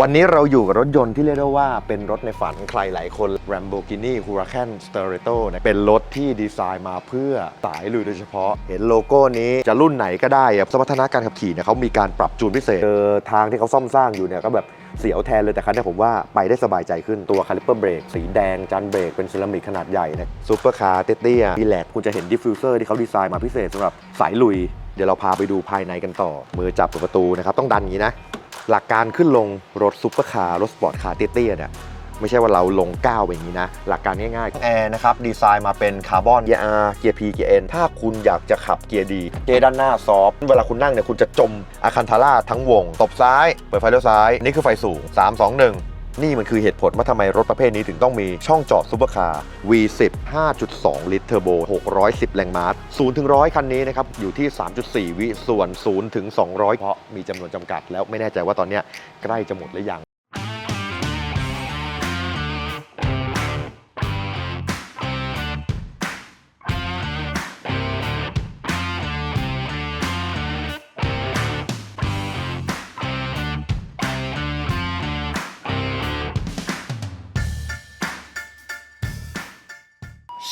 วันนี้เราอยู่กับรถยนต์ที่เรียกได้ว่าเป็นรถในฝันใครหลายคน Lamborghini Huracan Stereo นะเป็นรถที่ดีไซน์มาเพื่อสายลุยโดยเฉพาะ เห็นโลโก้นี้จะรุ่นไหนก็ได้สมรรถนะการขับขี่เนี่ยเขามีการปรับจูนพิเศษเจอทางที่เขาซ่อมสร้างอยู่เนี่ยก็แบบเสียวแทนเลยแต่คันนี้ผมว่าไปได้สบายใจขึ้นตัวคาลิปเปอร์เบรกสีแดง จานเบรกเป็นเซรามิกขนาดใหญ่นะซูเปอร์คาร์เตี้ยๆดีแลกคุณจะเห็นดิฟฟิวเซอร์ที่เขาดีไซน์มาพิเศษสำหรับสายลุย เดี๋ยวเราพาไปดูภายในกันต่อมือจับเปิดประตูนะครับต้องดันอย่างนี้นะ หลักการขึ้นลงรถซุปเปอร์คาร์รถสปอร์ตคาร์เตี้ยๆเนี่ยไม่ใช่ว่าเราลงก้าวอย่างนี้นะ หลักการง่ายๆแอร์นะครับ ดีไซน์มาเป็นคาร์บอนเกียร์ R เกียร์ P เกียร์ N ถ้าคุณอยากจะขับเกียร์ดีเกียร์ด้านหน้าซอฟต์เวลาคุณนั่งเนี่ยคุณจะจมอาคันทาร่าทั้งวง ตบซ้าย เปิดไฟเลี้ยวซ้าย นี่คือไฟสูง 3 2 1 นี่มันคือเหตุผลว่าทำไมรถประเภทนี้ถึงต้องมีช่องจอดซุปเปอร์คาร์ V10 5.2 ลิตรเทอร์โบ 610 แรงม้า0ถึง100 คันนี้นะครับ อยู่ที่ 3.4 วิส่วน0ถึง200 เพราะมีจำนวนจำกัด แล้วไม่แน่ใจว่าตอนนี้ใกล้จะหมดหรือยัง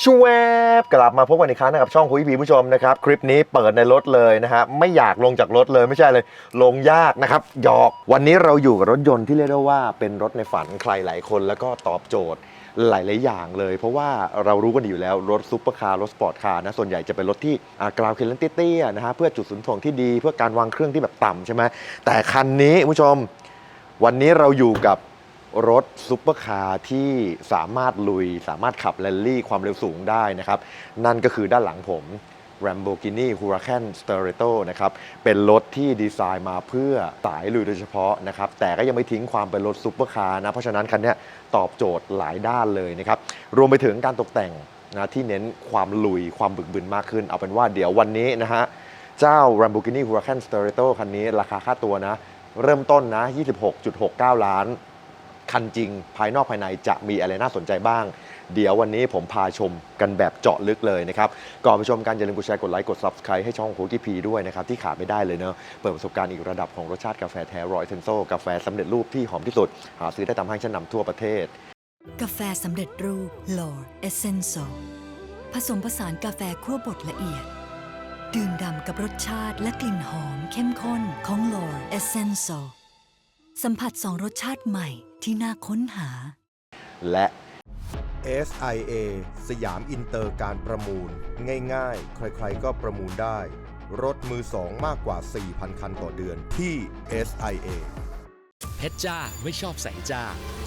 ชวบกลับมาพบกันอีกครั้งนะครับช่องคุยพีผู้ชมนะครับ คลิปนี้เปิดในรถเลยนะฮะไม่อยากลงจากรถเลยไม่ใช่เลย ลงยากนะครับหยอกวันนี้เราอยู่กับรถยนต์ที่เรียกได้ว่าเป็นรถในฝันใครหลายคน แล้วก็ตอบโจทย์หลาย ๆ อย่างเลย เพราะว่าเรารู้กันอยู่แล้วรถซุปเปอร์คาร์รถสปอร์ตคาร์นะส่วนใหญ่จะเป็นรถที่อากราวเคลนเตี้ยๆนะฮะเพื่อจุดศูนย์ถ่วงที่ดี เพื่อการวางเครื่องที่แบบต่ำใช่ไหมแต่คันนี้ผู้ชม วันนี้เราอยู่กับ รถซุปเปอร์คาร์ที่สามารถลุย สามารถขับแรลลี่ความเร็วสูงได้นะครับ นั่นก็คือด้านหลังผม Lamborghini Huracan Stereo นะครับ เป็นรถที่ดีไซน์มาเพื่อสายลุยโดยเฉพาะนะครับ แต่ก็ยังไม่ทิ้งความเป็นรถซุปเปอร์คาร์นะ เพราะฉะนั้นคันนี้ตอบโจทย์หลายด้านเลยนะครับ รวมไปถึงการตกแต่งนะที่เน้นความลุยความบึกบึนมากขึ้น เอาเป็นว่าเดี๋ยววันนี้นะฮะ เจ้า Lamborghini Huracan Stereo คันนี้ราคาค่าตัวนะ เริ่มต้นนะ 26.69 ล้าน คันจริงภายนอกภายในจะมีอะไรน่าสนใจบ้าง เดี๋ยววันนี้ผมพาชมกันแบบเจาะลึกเลยนะครับ ก่อนไปชมกันอย่าลืมกดแชร์กดไลค์กด Subscribe ให้ช่องโคกี้พีด้วยนะครับ ที่ขาดไม่ได้เลยเนอะเปิดประสบการณ์อีกระดับของรสชาติกาแฟแท้รอยเซนโซกาแฟสำเร็จรูปที่หอมที่สุด หาซื้อได้ตามห้างชั้นนำทั่วประเทศ กาแฟสำเร็จรูป Lore Essential ผสมผสานกาแฟคั่วบดละเอียด ดื่มด่ำกับรสชาติและกลิ่นหอมเข้มข้นของ Lore Essential สัมผัสสองรสชาติใหม่ ที่น่าค้นหา และ SIA สยามอินเตอร์การประมูล ง่ายๆ ใครๆก็ประมูลได้ รถมือสองมากกว่า 4,000 คันต่อเดือนที่ SIA เพชรจ้าไม่ชอบแสงจ้า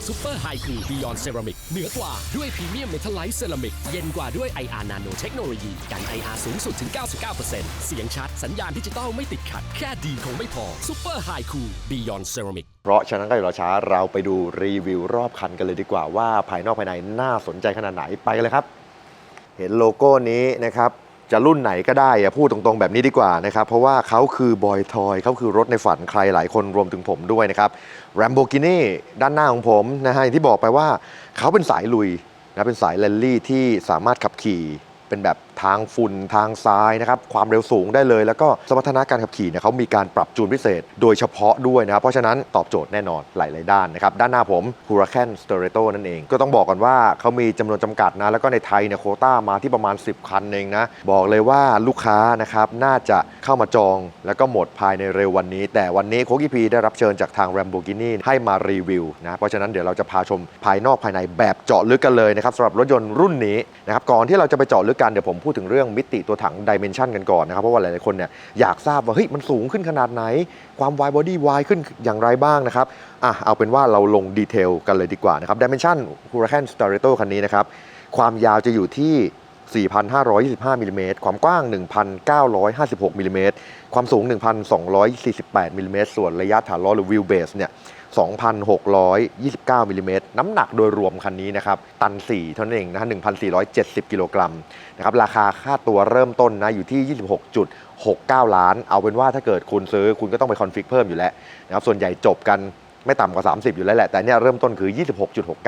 ซูเปอร์ไฮคูบิยอนเซรามิกเหนือกว่าด้วยพรีเมียมเมทัลไลท์เซรามิก เย็นกว่าด้วย IR Nano เทคโนโลยี กัน IR สูงสุดถึง 99%เสียงชัดสัญญาณดิจิตอลไม่ติดขัด แค่ดีคงไม่พอซูเปอร์ไฮคูบิยอนเซรามิกเพราะฉะนั้นก็อย่ารอช้าเราไปดูรีวิวรอบคันกันเลยดีกว่าว่าภายนอกภายในน่าสนใจขนาดไหนไปกันเลยครับ เห็นโลโก้นี้นะครับ จะรุ่นไหนก็ได้อะพูดตรงๆแบบนี้ดีกว่านะครับ เพราะว่าเขาคือบอยทอยเขาคือรถในฝันใครหลายคนรวมถึงผมด้วยนะครับแรมโบกินีด้านหน้าของผมนะฮะอย่างที่บอกไปว่าเขาเป็นสายลุยนะเป็นสายแรลลี่ที่สามารถขับขี่เป็นแบบ ทางฝุ่นทางทรายนะครับความเร็วสูงได้เลย แล้วก็สมรรถนะการขับขี่เนี่ยเขามีการปรับจูนพิเศษ โดยเฉพาะด้วยนะครับเพราะฉะนั้นตอบโจทย์แน่นอนหลาย ๆ ด้านนะครับด้านหน้าผม Huracan Stereo นั่นเอง ก็ต้องบอกก่อนว่าเขามีจำนวนจำกัดนะแล้วก็ในไทยเนี่ยโคต้ามาที่ประมาณ 10 คันเองนะบอกเลยว่าลูกค้านะครับน่าจะเข้ามาจองแล้วก็หมดภายในเร็ววันนี้ แต่วันนี้โคกิพีได้รับเชิญจากทาง Lamborghini ให้มารีวิวนะเพราะฉะนั้นเดี๋ยวเราจะพาชมภายนอกภายในแบบเจาะลึกกันเลยนะครับสำหรับรถยนต์รุ่นนี้นะครับก่อนที่เราจะไปเจาะลึกกันเดี๋ยวผมพูดถึงเรื่องมิติตัวถังดิเมนชันกันก่อนนะครับเพราะว่าหลายๆคนเนี่ยอยากทราบว่าเฮ้ยมันสูงขึ้นขนาดไหน ความวายบอดี้วายขึ้นอย่างไรบ้างนะครับอะเอาเป็นว่าเราลงดีเทลกันเลยดีกว่านะครับดิเมนชัน Huracan Stereo คันนี้นะครับความยาวจะอยู่ที่4,525มิลลิเมตรความกว้าง 1,956มิลลิเมตรความสูง 1,248มิลลิเมตรส่วนระยะฐานล้อหรือวิวเบสเนี่ย 2,629มิลลิเมตรน้ำหนักโดยรวมคันนี้นะครับ ตัน 4 เท่านั้นเองนะ1,470 กิโลกรัมนะครับ ราคาค่าตัวเริ่มต้นนะอยู่ที่ 26.69 ล้าน เอาเป็นว่าถ้าเกิดคุณซื้อคุณก็ต้องไปคอนฟิกเพิ่มอยู่แล้วนะครับ ส่วนใหญ่จบกันไม่ต่ำกว่า 30 อยู่แล้วแหละ แต่เนี่ยเริ่มต้นคือ 26.69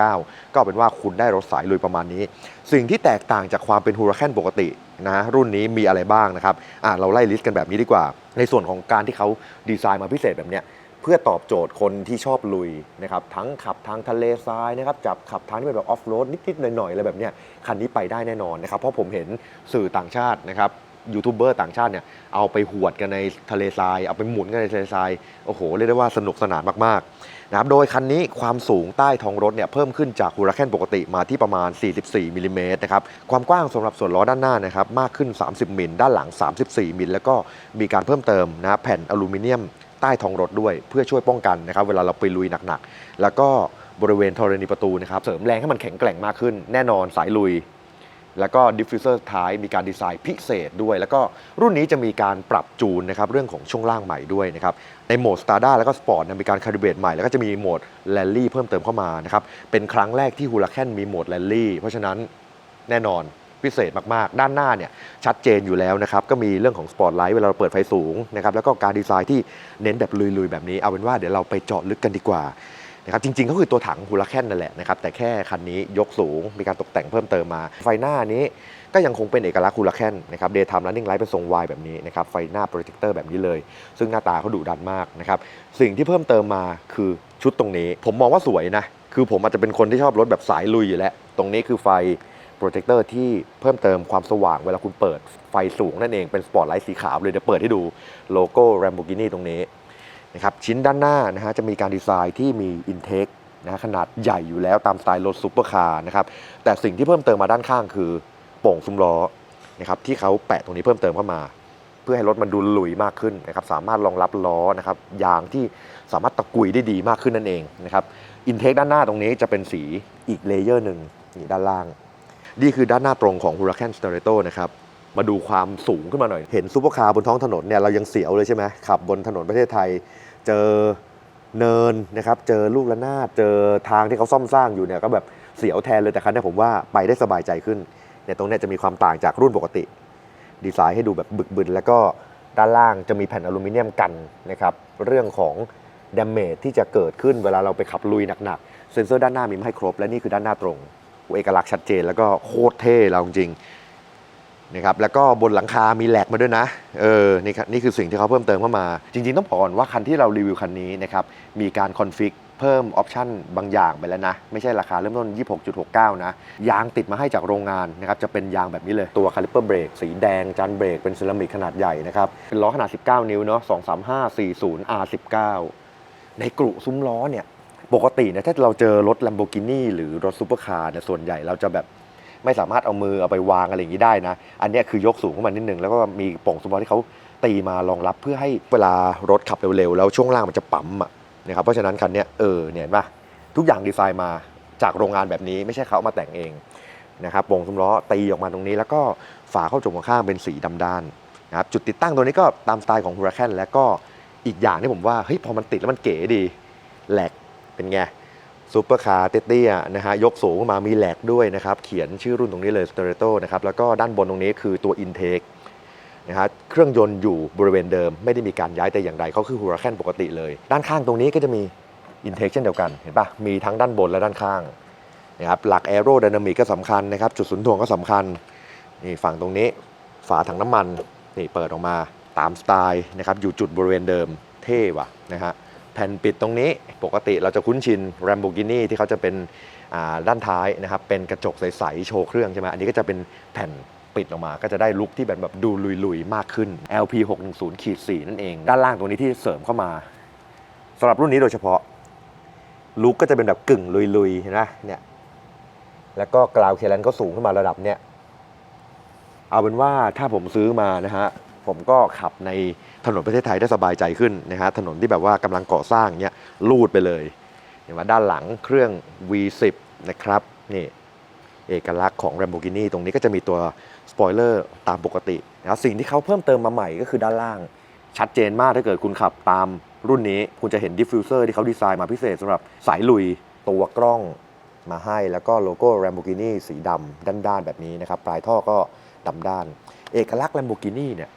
ก็เป็นว่าคุณได้รถสายลุยประมาณนี้ สิ่งที่แตกต่างจากความเป็นฮูราแคนปกตินะรุ่นนี้มีอะไรบ้างนะครับอะเราไล่ลิสต์กันแบบนี้ดีกว่า ในส่วนของการที่เขาดีไซน์มาพิเศษแบบเนี้ย เพื่อตอบโจทย์คนที่ชอบลุยนะครับทั้งขับทางทะเลทรายนะครับจับขับทางที่เป็นแบบออฟโรดนิด ๆ หน่อย ๆ อะไรแบบเนี้ยคันนี้ไปได้แน่นอนนะครับ เพราะผมเห็นสื่อต่างชาตินะครับยูทูบเบอร์ต่างชาติเนี่ยเอาไปหวดกันในทะเลทราย เอาไปหมุนกันในทะเลทราย โอ้โห เรียกได้ว่าสนุกสนานมาก ๆ นะครับ โดยคันนี้ความสูงใต้ท้องรถเนี่ยเพิ่มขึ้นจากฮูราแคนปกติมาที่ประมาณ 44มิลลิเมตรนะครับ ความกว้างสำหรับส่วนล้อด้านหน้านะครับ มากขึ้น 30มิลด้านหลัง 34มิลแล้วก็มีการเพิ่มเติมนะแผ่นอลูมิเนียม ใต้ท้องรถด้วยเพื่อช่วยป้องกันนะครับเวลาเราไปลุยหนักๆ แล้วก็บริเวณธรณีประตูนะครับเสริมแรงให้มันแข็งแกร่งมากขึ้น แน่นอนสายลุย แล้วก็ดิฟฟิวเซอร์ท้ายมีการดีไซน์พิเศษด้วย แล้วก็รุ่นนี้จะมีการปรับจูนนะครับเรื่องของช่วงล่างใหม่ด้วยนะครับในโหมด s t a r d a แล้วก็ Sport เนี่ยมีการคาลิเบรตใหม่แล้วก็จะมีโหมด Rally เพิ่มเติมเข้ามานะครับเป็นครั้งแรกที่ Huracan มีโหมด Rally เพราะฉะนั้นแน่นอน พิเศษมากๆ ด้านหน้าเนี่ยชัดเจนอยู่แล้วนะครับ ก็มีเรื่องของ Sport Light เวลาเราเปิดไฟสูงนะครับแล้วก็การดีไซน์ที่เน้นแบบลุยๆ แบบนี้ เอาเป็นว่าเดี๋ยวเราไปเจาะลึกกันดีกว่านะครับจริงๆก็คือตัวถังฮูลาแคนนั่นแหละนะครับแต่แค่คันนี้ยกสูงมีการตกแต่งเพิ่มเติมมา ไฟหน้านี้ก็ยังคงเป็นเอกลักษณ์ฮูลาแคนนะครับเดย์ไทม์ running light เป็นทรง Y แบบนี้นะครับไฟหน้าโปรเจคเตอร์แบบนี้เลย ซึ่งหน้าตาเขาดุดันมากนะครับสิ่งที่เพิ่มเติมมาคือชุดตรงนี้ ผมมองว่าสวยนะ คือผมอาจจะเป็นคนที่ชอบรถแบบสายลุยอยู่แล้ว ตรงนี้คือไฟ รเจคเตอร์ที่เพิ่มเติมความสว่างเวลาคุณเปิดไฟสูงนั่นเองเป็นสปอตไลท์สีขาวเลยเดี๋ยวเปิดให้ดูโลโก้ Lamborghini ตรงนี้นะครับชิ้นด้านหน้านะฮะจะมีการดีไซน์ที่มีอินเทคนะขนาดใหญ่อยู่แล้วตามสไตล์รถซูเปอร์คาร์นะครับแต่สิ่งที่เพิ่มเติมมาด้านข้างคือโป่งซุ้มล้อนะครับที่เขาแปะตรงนี้เพิ่มเติมเข้ามา เพื่อให้รถมันดูหลุยมากขึ้นนะครับสามารถรองรับล้อนะครับยางที่สามารถตะกุยได้ดีมากขึ้นนั่นเองนะครับอินเทคด้านหน้าตรงนี้จะเป็นสีอีกเลเยอร์หนึ่งนี่ด้านล่าง นี่คือด้านหน้าตรงของ Huracan s t e r e t o นะครับ มาดูความสูงขึ้นมาหน่อย เห็นซูเปอร์คาร์บนท้องถนนเนี่ยเรายังเสียวเลยใช่ไหมขับบนถนนประเทศไทย เจอเนินนะครับ เจอลูกระนาดเจอทางที่เขาซ่อมสร้างอยู่เนี่ยก็แบบเสียวแทนเลยแต่คันนี้ผมว่าไปได้สบายใจขึ้นเนี่ยตรงเนี้ยจะมีความต่างจากรุ่นปกติ ดีไซน์ให้ดูแบบบึกบึนแล้วก็ด้านล่างจะมีแผ่นอลูมิเนียมกันนะครับเรื่องของดาเมจที่จะเกิดขึ้นเวลาเราไปขับลุยหนักๆ เซ็นเซอร์ด้านหน้ามีมาให้ครบ และนี่คือด้านหน้าตรง เอกลักษณ์ชัดเจนแล้วก็โคตรเท่เราจริงนะครับแล้วก็บนหลังคามีแหลกมาด้วยนะเออนี่ครับนี่คือสิ่งที่เขาเพิ่มเติมเข้ามา จริง ๆ ต้องบอกก่อนว่าคันที่เรารีวิวคันนี้นะครับมีการคอนฟิกเพิ่มออปชันบางอย่างไปแล้วนะ ไม่ใช่ราคาเริ่มต้น 26.69 นะ ยางติดมาให้จากโรงงานนะครับจะเป็นยางแบบนี้เลยตัวคาลิเปอร์เบรกสีแดงจันเบรกเป็นเซรามิกขนาดใหญ่นะครับ เป็นล้อขนาด 19 นิ้วเนาะ23540 R19 ในกรุซุ้มล้อเนี่ย ปกติเนี่ยถ้าเราเจอรถ Lamborghini หรือรถซูเปอร์คาร์เนี่ยส่วนใหญ่เราจะแบบไม่สามารถเอามือเอาไปวางอะไรอย่างนี้ได้นะ อันนี้คือยกสูงขึ้นมานิดนึงแล้วก็มีป่งซุ้มล้อที่เขาตีมารองรับเพื่อให้เวลารถขับเร็วๆแล้วช่วงล่างมันจะปั๊มอะนะครับเพราะฉะนั้นคันนี้เออเนี่ยเห็นปะทุกอย่างดีไซน์มาจากโรงงานแบบนี้ไม่ใช่เขาเอามาแต่งเองนะครับป่งซุ้มล้อตีออกมาตรงนี้ แล้วก็ฝาเข้าจมข้างเป็นสีดำด้านนะครับจุดติดตั้งตัวนี้ก็ตามสไตล์ของ Huracan และก็อีกอย่างที่ผมว่าเฮ้ยพอมันติดแล้วมันเก๋ดีแหลก เป็นไงซูเปอร์คาร์เตี้ยๆนะฮะยกสูงขึ้นมามีแหลกด้วยนะครับ เขียนชื่อรุ่นตรงนี้เลย s t e r e t o นะครับ แล้วก็ด้านบนตรงนี้คือตัว Intake นะฮะเครื่องยนต์อยู่บริเวณเดิม ไม่ได้มีการย้ายแต่อย่างใดเขาคือ Huracan ปกติเลย ด้านข้างตรงนี้ก็จะมี Intake เช่นเดียวกัน เห็นปะมีทั้งด้านบนและด้านข้างนะครับหลัก Aero Dynamic ก็สำคัญนะครับ จุดศูนย์ถ่วงก็สำคัญนี่ฝั่งตรงนี้ฝาถังน้ำมันนี่เปิดออกมาตามสไตล์นะครับอยู่จุดบริเวณเดิมเท่ว่ะนะฮะ แผ่นปิดตรงนี้ปกติเราจะคุ้นชิน Lamborghini ที่เขาจะเป็นด้านท้ายนะครับเป็นกระจกใสๆโชว์เครื่องใช่ไหมอันนี้ก็จะเป็นแผ่นปิดออกมา ก็จะได้ลุคที่แบบแบบดูลุยๆ มากขึ้น LP 610ขีด4นั่นเอง ด้านล่างตรงนี้ที่เสริมเข้ามาสำหรับรุ่นนี้โดยเฉพาะลุคก็จะเป็นแบบกึ่งลุยๆเห็นไหมเนี่ยแล้วก็กราวเคลันก็สูงขึ้นมาระดับเนี้ยเอาเป็นว่าถ้าผมซื้อมานะฮะ ผมก็ขับในถนนประเทศไทยได้สบายใจขึ้นนะฮะถนนที่แบบว่ากำลังก่อสร้างเนี่ยลูดไปเลยเห็นว่าด้านหลังเครื่อง V10 นะครับนี่เอกลักษณ์ของ Lamborghini ตรงนี้ก็จะมีตัวสปอยเลอร์ตามปกตินะครับสิ่งที่เขาเพิ่มเติมมาใหม่ก็คือด้านล่าง ชัดเจนมากถ้าเกิดคุณขับตามรุ่นนี้ คุณจะเห็นดิฟฟิวเซอร์ที่เขาดีไซน์มาพิเศษสำหรับสายลุยตัวกล้องมาให้แล้วก็โลโก้ Lamborghini สีดำด้านๆแบบนี้นะครับ ปลายท่อก็ดำด้าน เอกลักษณ์ Lamborghini เนี่ย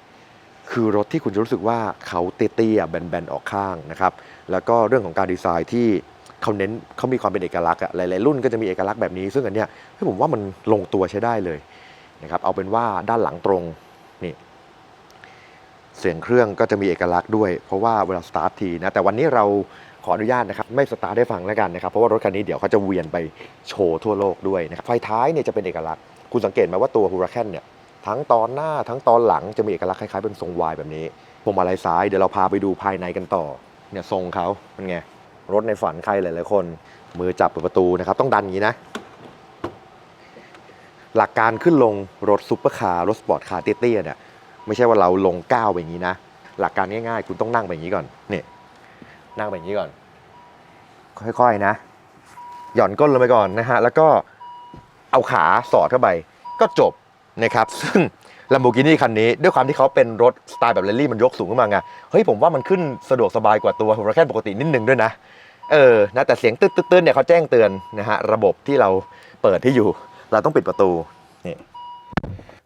คือรถที่คุณจะรู้สึกว่าเขาเตี้ยๆแบนๆออกข้างนะครับแล้วก็เรื่องของการดีไซน์ที่เขาเน้นเขามีความเป็นเอกลักษณ์อะหลายๆรุ่นก็จะมีเอกลักษณ์แบบนี้ ซึ่งอันเนี้ยให้ผมว่ามันลงตัวใช้ได้เลยนะครับเอาเป็นว่าด้านหลังตรงนี่เสียงเครื่องก็จะมีเอกลักษณ์ด้วย เพราะว่าเวลาสตาร์ททีนะแต่วันนี้เราขออนุญาตนะครับไม่สตาร์ทให้ฟังแล้วกันนะครับเพราะว่ารถคันนี้เดี๋ยวเขาจะเวียนไปโชว์ทั่วโลกด้วยนะครับไฟท้ายเนี่ยจะเป็นเอกลักษณ์คุณสังเกตไหมว่าตัว Huracan เนี่ย ทั้งตอนหน้าทั้งตอนหลังจะมีเอกลักษณ์คล้ายๆเป็นทรงวายแบบนี้พวงมาลัยซ้ายเดี๋ยวเราพาไปดูภายในกันต่อเนี่ยทรงเขาเป็นไงรถในฝันใครหลายๆคน มือจับเปิดประตูนะครับต้องดันอย่างนี้นะ หลักการขึ้นลงรถซุปเปอร์คาร์รถสปอร์ตคาร์เตี้ยๆเนี่ยไม่ใช่ว่าเราลงก้าวไปอย่างนี้นะ หลักการง่ายๆ คุณต้องนั่งไปอย่างนี้ก่อนนี่นั่งไปอย่างนี้ก่อน ค่อยๆนะ หย่อนก้นลงไปก่อนนะฮะแล้วก็เอาขาสอดเข้าไป ก็จบ นะครับซึ่ง Lamborghini คันนี้ด้วยความที่เขาเป็นรถสไตล์แบบแรลลี่มันยกสูงขึ้นมาไงเฮ้ยผมว่ามันขึ้นสะดวกสบายกว่าตัว Huracan ปกตินิดนึงด้วยนะ เออนะแต่เสียงตึ๊ดๆๆเนี่ยเขาแจ้งเตือนนะฮะระบบที่เราเปิดที่อยู่ เราต้องปิดประตูนี่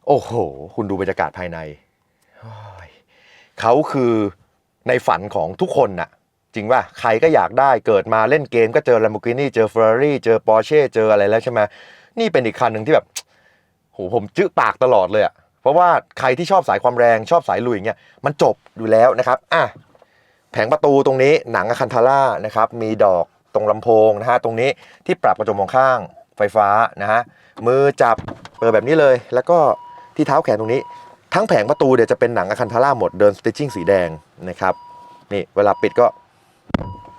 โอ้โห คุณดูบรรยากาศภายในเขาคือในฝันของทุกคนน่ะจริงป่ะใครก็อยากได้เกิดมาเล่นเกมก็เจอ Lamborghini เจอ Ferrari เจอ Porsche เจออะไรแล้วใช่ไหมนี่เป็นอีกคันหนึ่งที่แบบ หผมจื้อปากตลอดเลยอะเพราะว่าใครที่ชอบสายความแรงชอบสายลุยอย่างเงี้ยมันจบอยู่แล้วนะครับอะแผงประตูตรงนี้หนังอะคันทาร่านะครับมีดอกตรงลำโพงนะฮะตรงนี้ที่ปรับกระจกมองข้างไฟฟ้านะฮะมือจับเปิดแบบนี้เลย แล้วก็ที่เท้าแขนตรงนี้ ทั้งแผงประตูเดี๋ยวจะเป็นหนังอะคันทาร่าหมดเดินสติชชิ่งสีแดงนะครับนี่เวลาปิดก็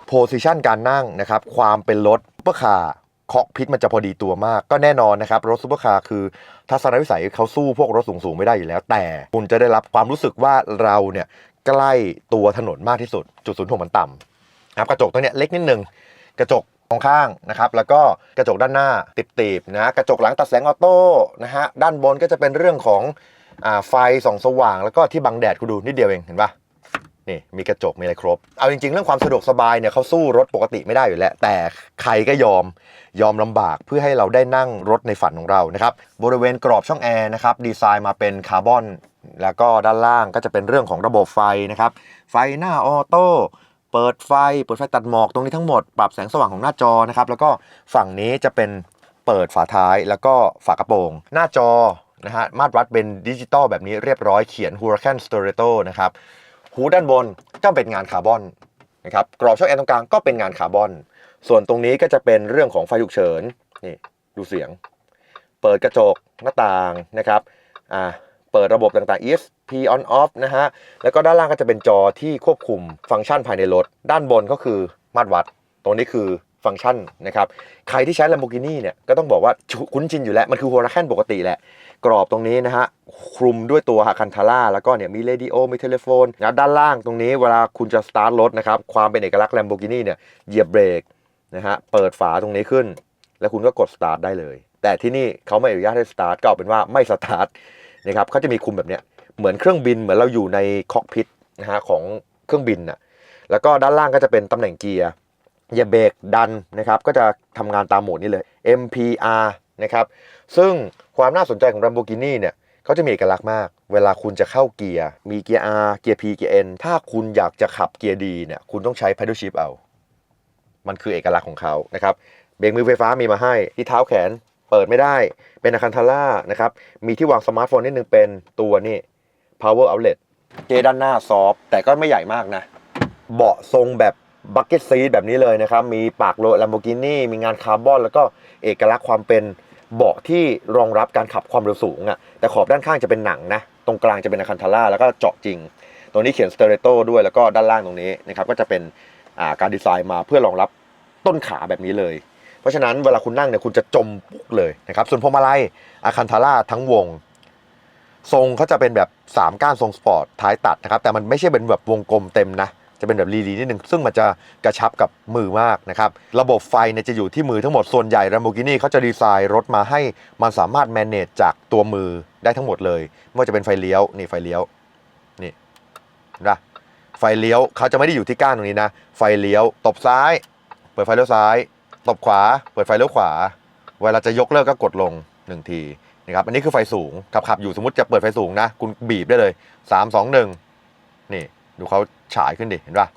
โพซิชันการนั่งนะครับความเป็นรถซุปเปอร์คาร์ คอกพิทมันจะพอดีตัวมาก ก็แน่นอนนะครับ รถซุปเปอร์คาร์คือทัศนวิสัยเขาสู้พวกรถสูงๆไม่ได้อยู่แล้ว แต่คุณจะได้รับความรู้สึกว่าเราเนี่ยใกล้ตัวถนนมากที่สุด จุดศูนย์ถ่วงมันต่ำนะครับกระจกตัวเนี้ยเล็กนิดนึงกระจกมองข้างนะครับแล้วก็กระจกด้านหน้าติดๆนะกระจกหลังตัดแสงออโต้นะฮะด้านบนก็จะเป็นเรื่องของอไฟส่องสว่าง แล้วก็ที่บังแดดคุณดูนิดเดียวเองเห็นปะ นี่มีกระจกมีอะไรครบ เอาจริงๆ เรื่องความสะดวกสบายเนี่ยเขาสู้รถปกติไม่ได้อยู่แล้ว แต่ใครก็ยอมยอมลำบากเพื่อให้เราได้นั่งรถในฝันของเรานะครับบริเวณกรอบช่องแอร์นะครับดีไซน์มาเป็นคาร์บอน แล้วก็ด้านล่างก็จะเป็นเรื่องของระบบไฟนะครับไฟหน้าออโต้เปิดไฟเปิดไฟตัดหมอกตรงนี้ทั้งหมดปรับแสงสว่างของหน้าจอนะครับแล้วก็ฝั่งนี้จะเป็นเปิดฝาท้ายแล้วก็ฝากระโปรง หน้าจอนะฮะมาตรวัดเป็นดิจิตอลแบบนี้เรียบร้อยเขียน Huracan Stereo นะครับ หูด้านบนก็เป็นงานคาร์บอนนะครับกรอบช่องแอร์ตรงกลางก็เป็นงานคาร์บอน ส่วนตรงนี้ก็จะเป็นเรื่องของไฟฉุกเฉินนี่ดูเสียง เปิดกระจกหน้าต่างนะครับอ่าเปิดระบบต่างๆ ESP on off นะฮะแล้วก็ด้านล่างก็จะเป็นจอที่ควบคุมฟังก์ชันภายในรถ ด้านบนก็คือมาตรวัด ตรงนี้คือฟังก์ชันนะครับ ใครที่ใช้ Lamborghini เนี่ยก็ต้องบอกว่าคุ้นชินอยู่แล้ว มันคือ Huracan ปกติแหละ กรอบตรงนี้นะฮะคลุมด้วยตัวฮาคันทาร่าแล้วก็เนี่ยมีเรดิโอมีเทเลโฟนนะด้านล่างตรงนี้เวลาคุณจะสตาร์ทรถนะครับความเป็นเอกลักษณ์ Lamborghini เนี่ยเหยียบเบรกนะฮะเปิดฝาตรงนี้ขึ้น แล้วคุณก็กดสตาร์ทได้เลย แต่ที่นี่เขาไม่อนุญาตให้สตาร์ทก็เอาเป็นว่าไม่สตาร์ทนะครับเขาจะมีคุมแบบเนี้ยเหมือนเครื่องบินเหมือนเราอยู่ในคอกพิทนะฮะของเครื่องบินน่ะแล้วก็ด้านล่างก็จะเป็นตำแหน่งเกียร์เหยียบเบรกดันนะครับก็จะทำงานตามโหมดนี้เลย MPR นะครับ ซึ่งความน่าสนใจของ Lamborghini เนี่ยเขาจะมีเอกลักษณ์มาก เวลาคุณจะเข้าเกียร์ มีเกียร์ R เกียร์ P เกียร์ N ถ้าคุณอยากจะขับเกียร์ดีเนี่ย คุณต้องใช้ paddle shift เอา มันคือเอกลักษณ์ของเขานะครับ เบรกมือไฟฟ้ามีมาให้ ที่เท้าแขนเปิดไม่ได้ เป็นอาคันทาร่านะครับ มีที่วางสมาร์ทโฟนนิดนึงเป็นตัวนี่ power outlet เจด้านหน้าซอฟแต่ก็ไม่ใหญ่มากนะ เบาะทรงแบบบักเก็ตซีทแบบนี้เลยนะครับ มีปากโล Lamborghini มีงานคาร์บอน แล้วก็เอกลักษณ์ความเป็น เบาะที่รองรับการขับความเร็วสูงอะ่ะแต่ขอบด้านข้างจะเป็นหนังนะ ตรงกลางจะเป็นอาคันทาร่าแล้วก็เจาะจริง ตรงนี้เขียนสเตอริโตด้วยแล้วก็ด้านล่างตรงนี้นะครับก็จะเป็นาการดีไซน์มาเพื่อรองรับต้นขาแบบนี้เลย เพราะฉะนั้นเวลาคุณนั่งเนี่ยคุณจะจมปุ๊กเลยนะครับส่วนพวงมาลัยอาคันทาร่าทั้งวง ทรงเขาจะเป็นแบบ 3 ก้านทรงสปอร์ตท้ายตัดนะครับแต่มันไม่ใช่เป็นแบบวงกลมเต็มนะ จะเป็นแบบลีลีนิดนึงซึ่งมันจะกระชับกับมือมากนะครับ ระบบไฟเนี่ยจะอยู่ที่มือทั้งหมดส่วนใหญ่ Lamborghini เขาจะดีไซน์รถมาให้มันสามารถ manage จากตัวมือได้ทั้งหมดเลยไม่ว่าจะเป็นไฟเลี้ยวนี่ไฟเลี้ยวนี่เห็นะไฟเลี้ยวเขาจะไม่ได้อยู่ที่ก้านตรงนี้นะ ไฟเลี้ยวตบซ้าย เปิดไฟเลี้ยวซ้าย ตบขวา เปิดไฟเลี้ยวขวา เวลาจะยกเลิกก็กดลงหนึ่งทีนะครับอันนี้คือไฟสูงขับขับอยู่สมมติจะเปิดไฟสูงนะ คุณบีบได้เลย 3 2 1 นี่ ดูเขาฉายขึ้นดิเห็นปะ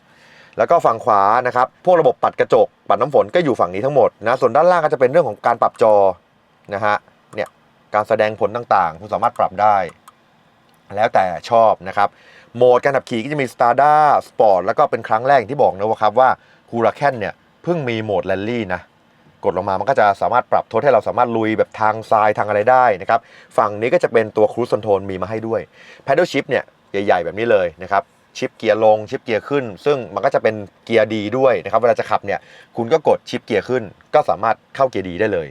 แล้วก็ฝั่งขวานะครับพวกระบบปัดกระจก ปัดน้ำฝนก็อยู่ฝั่งนี้ทั้งหมดนะส่วนด้านล่างก็จะเป็นเรื่องของการปรับจอนะฮะเนี่ยการแสดงผลต่างๆ คุณสามารถปรับได้ แล้วแต่ชอบนะครับโหมดการขับขี่ก็จะมี s t a r d a Sport แล้วก็เป็นครั้งแรกอย่างที่บอกนะว่าครับว่า Huracan เนี่ยเพิ่งมีโหมดแรลลี่นะกดลงมามันก็จะสามารถปรับโทษให้เราสามารถลุยแบบทางทรายทางอะไรได้นะครับ ฝั่งนี้ก็จะเป็นตัว Cruise Control มีมาให้ด้วย Paddle Shift เนี่ยใหญ่ ๆ แบบนี้เลยนะครับ ชิปเกียร์ลงชิปเกียร์ขึ้น ซึ่งมันก็จะเป็นเกียร์ดีด้วยนะครับเวลาจะขับเนี่ยคุณก็กดชิปเกียร์ขึ้น ก็สามารถเข้าเกียร์ดีได้เลย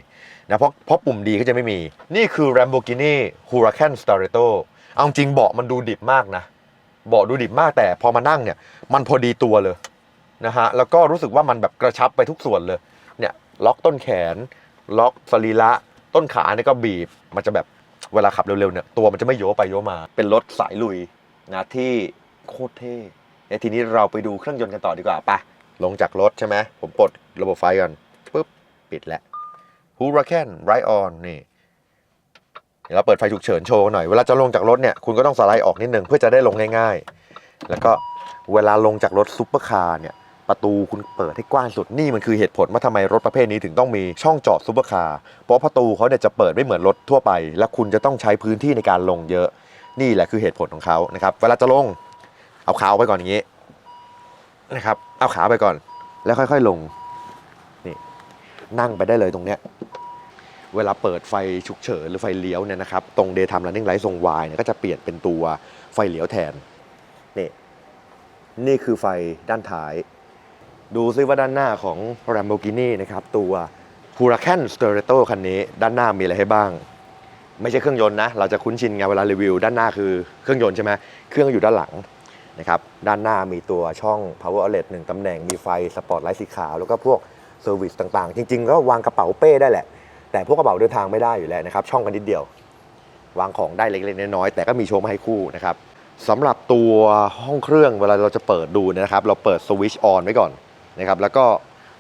นะเพราะเพราะปุ่มดีก็จะไม่มี นี่คือ Lamborghini Huracan Stareto เอาจริงเบาะมันดูดิบมากนะเบาะดูดิบมากแต่พอมานั่งเนี่ยมันพอดีตัวเลยนะฮะแล้วก็รู้สึกว่ามันแบบกระชับไปทุกส่วนเลยเนี่ยล็อกต้นแขน ล็อกสรีระต้นขาเนี่ยก็บีบ มันจะแบบเวลาขับเร็วๆเนี่ยตัวมันจะไม่โยไปโยมา เป็นรถสายลุยนะที่ โคตรเท่เดี๋ยวทีนี้เราไปดูเครื่องยนต์กันต่อดีกว่าไปะลงจากรถใช่ไหมผมปลดระบบไฟก่อนปุ๊บปิดแล้ว Huracan Ride On นี่เดี๋ยวเราเปิดไฟฉุกเฉินโชว์หน่อย เวลาจะลงจากรถเนี่ยคุณก็ต้องสไลด์ออกนิดนึงเพื่อจะได้ลงง่ายๆ แล้วก็เวลาลงจากรถซุปเปอร์คาร์เนี่ยประตูคุณเปิดให้กว้างสุดนี่มันคือเหตุผลว่าทำไมรถประเภทนี้ถึงต้องมีช่องจอดซุปเปอร์คาร์เพราะประตูเขาเนี่ยจะเปิดไม่เหมือนรถทั่วไป และคุณจะต้องใช้พื้นที่ในการลงเยอะ นี่แหละคือเหตุผลของเขานะครับเวลาจะลง เอาขาออกไปก่อนอย่างนี้นะครับ เอาขาไปก่อน แล้วค่อย ๆ ลงนี่นั่งไปได้เลยตรงเนี้ยเวลาเปิดไฟฉุกเฉินหรือไฟเลี้ยวเนี่ยนะครับตรง daytime running light ทรง Y เนี่ยก็จะเปลี่ยนเป็นตัวไฟเลี้ยวแทนนี่นี่คือไฟด้านท้าย ดูซิว่าด้านหน้าของ Lamborghini นะครับตัว Huracan Stareto คันนี้ ด้านหน้ามีอะไรให้บ้าง ไม่ใช่เครื่องยนต์นะ เราจะคุ้นชินไงเวลารีวิว ด้านหน้าคือเครื่องยนต์ใช่ไหมเครื่องอยู่ด้านหลัง นะครับด้านหน้ามีตัวช่อง power outlet หนึ่งตำแหน่งมีไฟสปอตไลท์สีขาว แล้วก็พวกเซอร์วิสต่างๆ จริง ๆ ก็วางกระเป๋าเป้ได้แหละ แต่พวกกระเป๋าเดินทางไม่ได้อยู่แล้วนะครับช่องกันนิดเดียว วางของได้เล็กๆน้อยๆแต่ก็มีโชว์มาให้คู่นะครับสำหรับตัวห้องเครื่องเวลาเราจะเปิดดูนะครับ เราเปิดสวิตช์ออนไว้ก่อนนะครับแล้วก็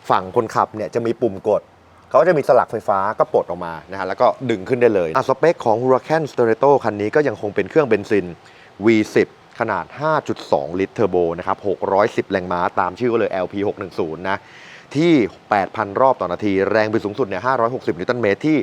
ฝั่งคนขับเนี่ยจะมีปุ่มกดเขาจะมีสลักไฟฟ้าก็ปลดออกมานะฮะแล้วก็ดึงขึ้นได้เลยอะสเปคของ Huracan Stareto คันนี้ก็ยังคงเป็นเครื่องเบนซิน V10 ขนาด 5.2 ลิตรเทอร์โบนะครับ 610 แรงม้าตามชื่อก็เลย LP 610 นะ ที่ 8,000 รอบต่อนาที แรงบิดสูงสุดเนี่ย 560 นิวตันเมตรที่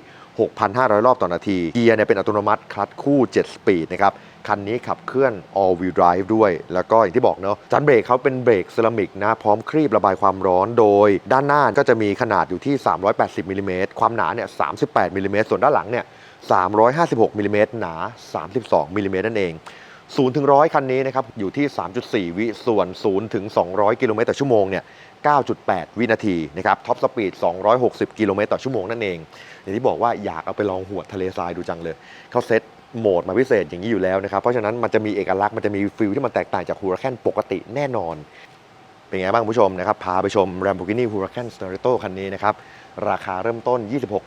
6,500 รอบต่อนาที เกียร์เนี่ยเป็นอัตโนมัติ คลัตช์คู่ 7 สปีดนะครับ คันนี้ขับเคลื่อน all wheel drive ด้วย แล้วก็อย่างที่บอกเนาะจันเบรกเขาเป็นเบรกเซรามิกนะ พร้อมครีบระบายความร้อนโดย ด้านหน้าก็จะมีขนาดอยู่ที่ 380มิลิเมตรความหนาเนี่ย 38มิลิเมตรส่วนด้านหลังเนี่ย356มิลลิเมตรหนา 32มิลิเมตรนั่นเอง 0ถึง100 คันนี้นะครับอยู่ที่ 3.4 วิส่วน 0 ถึง 200 กิโลเมตรต่อชั่วโมงเนี่ย 9.8 วินาทีนะครับท็อปสปีด 260 กิโลเมตรต่อชั่วโมงนั่นเอง อย่างที่บอกว่าอยากเอาไปลองหัวทะเลทรายดูจังเลย เขาเซตโหมดมาพิเศษอย่างนี้อยู่แล้วนะครับ เพราะฉะนั้นมันจะมีเอกลักษณ์มันจะมีฟิลที่มันแตกต่างจาก Huracan ปกติแน่นอน เป็นไงบ้างผู้ชมนะครับ พาไปชม Lamborghini Huracan Stareto คันนี้นะครับราคาเริ่มต้น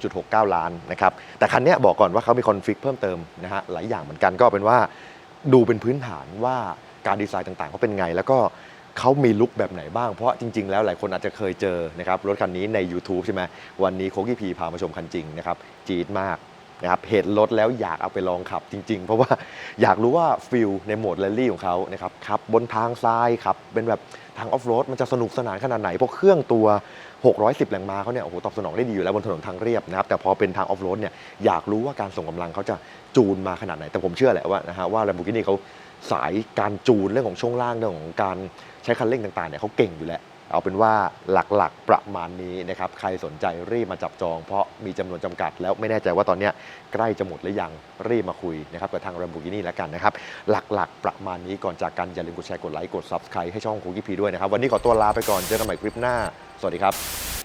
26.69 ล้านนะครับแต่คันนี้บอกก่อนว่าเขามีคอนฟิกเพิ่มเติมนะฮะหลายอย่างเหมือนกันก็เป็นว่า ดูเป็นพื้นฐานว่าการดีไซน์ต่างๆเขาเป็นไง แล้วก็เขามีลุคแบบไหนบ้าง เพราะจริง ๆ แล้วหลายคนอาจจะเคยเจอนะครับรถคันนี้ใน YouTube ใช่ไหมวันนี้โคกี้พีพามาชมคันจริงนะครับจี๊ดมากนะครับเห็นรถแล้วอยากเอาไปลองขับจริง ๆ เพราะว่าอยากรู้ว่าฟิลในโหมดแรลลี่ของเขานะครับขับบนทางทรายขับเป็นแบบทางออฟโรดมันจะสนุกสนานขนาดไหนเพราะเครื่องตัว 610 แรงม้าเขาเนี่ยโอ้โหตอบสนองได้ดีอยู่แล้วบนถนนทางเรียบนะครับแต่พอเป็นทางออฟโรดเนี่ยอยากรู้ว่าการส่งกำลังเขาจะจูนมาขนาดไหน แต่ผมเชื่อแหละว่านะฮะว่า Lamborghini เขาสายการจูนเรื่องของช่วงล่างเรื่องของการใช้คันเร่งต่างๆเนี่ยเขาเก่งอยู่แล้ว เอาเป็นว่าหลักๆประมาณนี้นะครับ ใครสนใจรีบมาจับจอง เพราะมีจำนวนจำกัด แล้วไม่แน่ใจว่าตอนนี้ใกล้จะหมดหรือยังรีบมาคุยนะครับกับทางรัมบูกินี่แล้วกันนะครับ หลักๆประมาณนี้ก่อนจากกันอย่าลืมกดแชร์กดไลค์กด Subscribe ให้ช่องคุกกี้พีด้วยนะครับ วันนี้ขอตัวลาไปก่อนเจอกันใหม่คลิปหน้า สวัสดีครับ